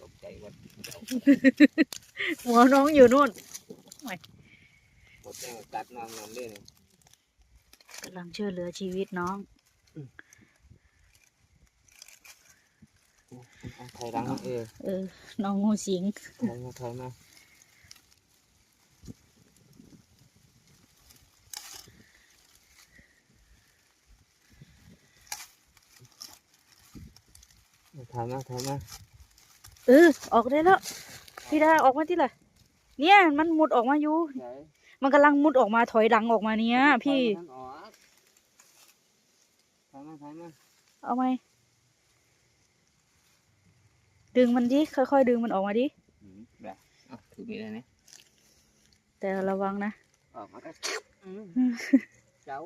ตกใจหมดเจ้าหัวน้องอยู่นู่นหมดแรงกัดน้องน้ำเลยเนี่ยกำลังช่วยเหลือชีวิตน้องเอาถอยหลังเออเออ น้องงูสิงถอยมาถอยมาถอยมาถอยมา เออออกได้แล้วพี่ดาออกมาที่ละเนี่ยมันมุดออกมาอยู่ ไหนมันกำลังมุดออกมาถอยหลังออกมาเนี้ย พี่ถอยมาถอยมาเอาไหมดึงมันดิค่อยๆดึงมันออกมาดิอืมแบบเอาถือมีอะไรเนี่ยแต่ระวังนะออกมาก็อืมเจ้า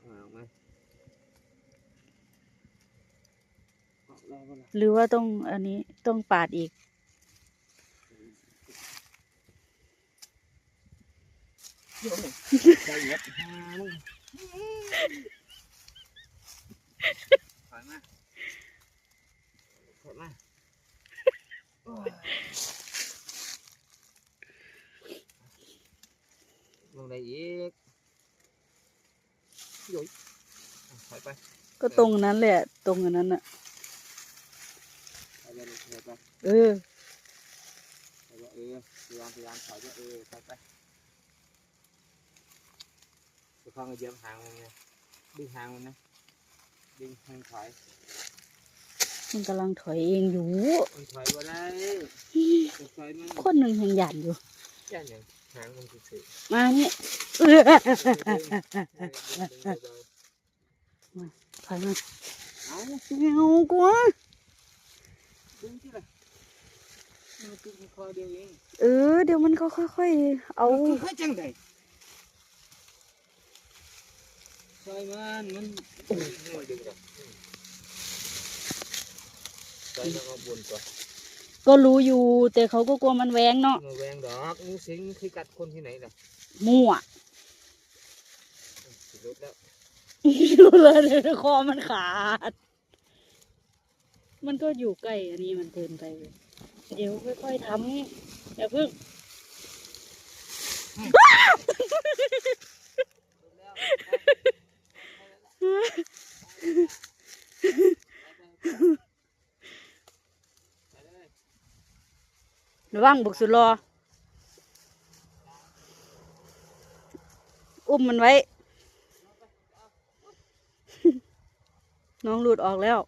เอาออกมาออกแล้วเปล่า หรือว่าต้องอันนี้ต้องปาดอีกใจเย็บหามึงถอยมาถอยมาโอ้ยลงได้อีกโย้ยอะถอยไป ก็ตรงนั้นแหละ ตรงอันนั้นอะ ถอยไปเลยถอยไปเออถอยไปเออพยายามพยายามถอยไปเออถอยไปจะคล้องกับเยียมหางมันไงดึงหางมันนะดึงหางถอยมันกำลังถอยเองอยู่มันถอยบ่ได้ถอยมันคนหนึ่งยังหยันอยู่ย่านอย่างหางมันสิมานี่เออถอยมาเอาไม่เอา ดึงที่ละมันดึงคอเดียวเองเออ เดี๋ยวมันก็ค่อยๆ เอาเฮ้ยจังไดซอยมันมันโอ้ยไม่ดึงหรอกซอยมันเอาบนก่อนก็รู้อยู่ แต่เขาก็กลัวมันแหวงเนาะมาแวงดอกงูสิงเคยกัดคนที่ไหนล่ะมั่วสิรุดแล้วรู้เลยเดี๋ยวคอมันขาด มันก็อยู่ใกล้อันนี้มันเกินไปเลยเดี๋ยวค่อยๆทำอย่าเพิ่งระวังบุกสุดรอ อุ้มมันไว้ น้องหลุดออกแล้ว